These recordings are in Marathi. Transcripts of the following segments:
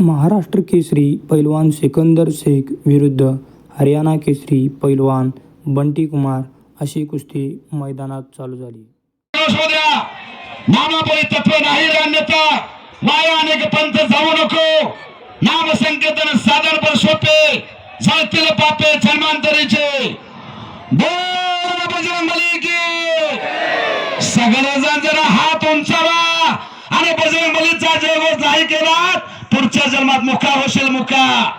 महाराष्ट्र केसरी पैलवान सिकंदर शेख विरुद्ध हरियाणा केसरी पैलवान बंटी कुमार अशी कुस्ती मैदानात चालू झाली. नामापरी तत्व नाही अनेक पंथ जाऊ नको. नाम संकेतन साधन पर सोपे. जळतील पापे जन्मांतरीचे. बोल बजरंगबली की. सगळेजण जरा हात उंचावा. आणि बजरंग बली पुढच्या जन्मात मुका होशील मुका.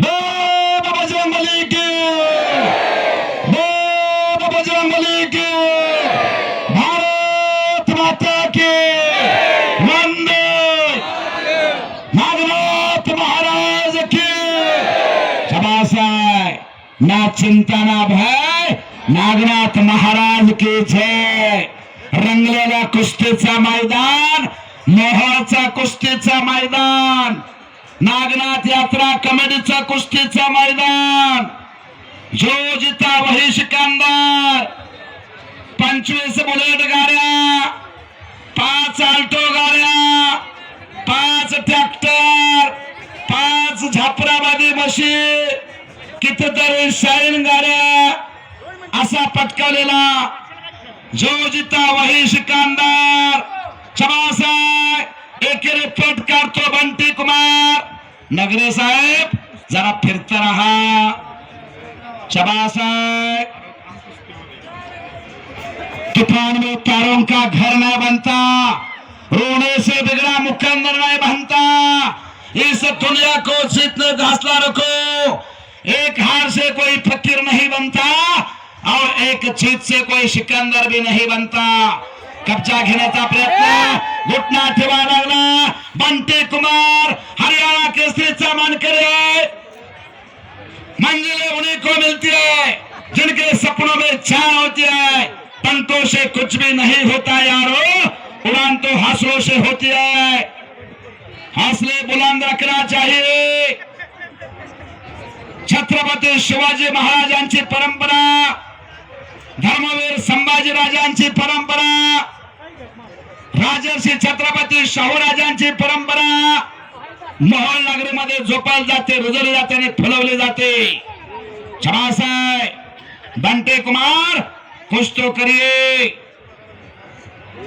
बोल बजरंगबली की. बोल बजरंगबली की. भारत माता की. वंदे. नागनाथ महाराज की. शबासाय. ना चिंता ना भय. नागनाथ महाराज की जय. रंगलेल्या कुस्तीचा मैदान मोहळचा कुस्तीचा मैदान. नागनाथ यात्रा कमिटीचा कुस्तीचा मैदान. जो जिता वही सिकंदर पंचवीस बुलेट गाड्या. पाच आल्टो गाड्या. पाच ट्रॅक्टर. पाच झापराबादी मशी कितीतरी शाईन गाड्या. असा पटकवलेला जो जिता वही सिकंदर एक रिपोर्ट काढतो बंटी कुमार। नगरे साहेब, जरा फिरता रहा। छबासाहेब तूफ़ान में तारों का घर न बनता, रोने से बिगड़ा मुकंदर नहीं बनता। इस दुनिया को जीतने का हौसला रखो, एक हार से कोई फकीर नहीं बनता और एक जीत से कोई सिकंदर भी नहीं बनता। कब्जा घेण्याचा प्रयत्न. घुटना ठेवा लागला. बंटे कुमार हरियाणा केसरीचा मानकरी आहे मंजिले उन्हीं को मिलती है जिनके सपनों में छाया होती है। पंतों से कुछ भी नहीं होता यारो उड़ान तो हौसलों से होती है। हौसले बुलंद रखना चाहिए। छत्रपती शिवाजी महाराजांची परंपरा धर्मवीर संभाजी राजांची परंपरा राजर्षी छत्रपती शाहूराजांची परंपरा. मोहन नगरीमध्ये जोपाल जाते रुजले जाते आणि फुलवले जाते. छासाहेब बंटे कुमार कुछ तो करिए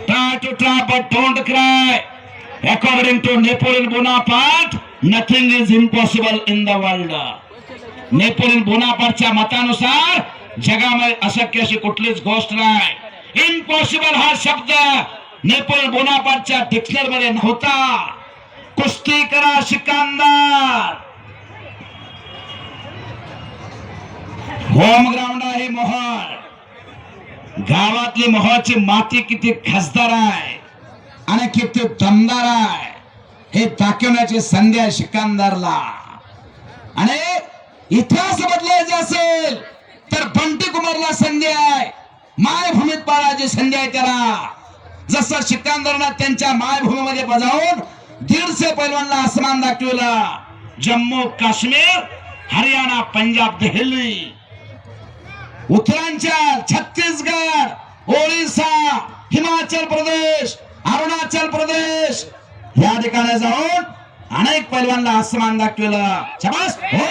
try to try but don't cry according to Napoleon Bonaparte nothing is impossible Napoleon बोनापार्टच्या मतानुसार जगामध्ये अशक्य अशी कुठलीच गोष्ट नाही. इम्पॉसिबल हा शब्द नेपोल बोनापाटच्या डिक्शनरमध्ये नव्हता. कुस्ती करा शिकांदार होम ग्राउंड आहे मोहर. गावातली मोहरची माती किती खासदार आहे आणि किती दमदार आहे. हे दाखवण्याची संधी आहे शिकांदारला आणि इतिहास बदलायचे असेल तर बंटी कुमारला संधी आहे. मायभूमीत पाळायची संधी आहे त्याला. जसं सिकंदरनं त्यांच्या मायभूमीमध्ये बजावून दीडशे पैलवानला आसमान दाखविला. जम्मू काश्मीर हरियाणा पंजाब दिल्ली. उत्तरांचल छत्तीसगड ओरिसा हिमाचल प्रदेश अरुणाचल प्रदेश. या ठिकाणी जाऊन अनेक पैलवानला आसमान दाखवलं. शबास! हो!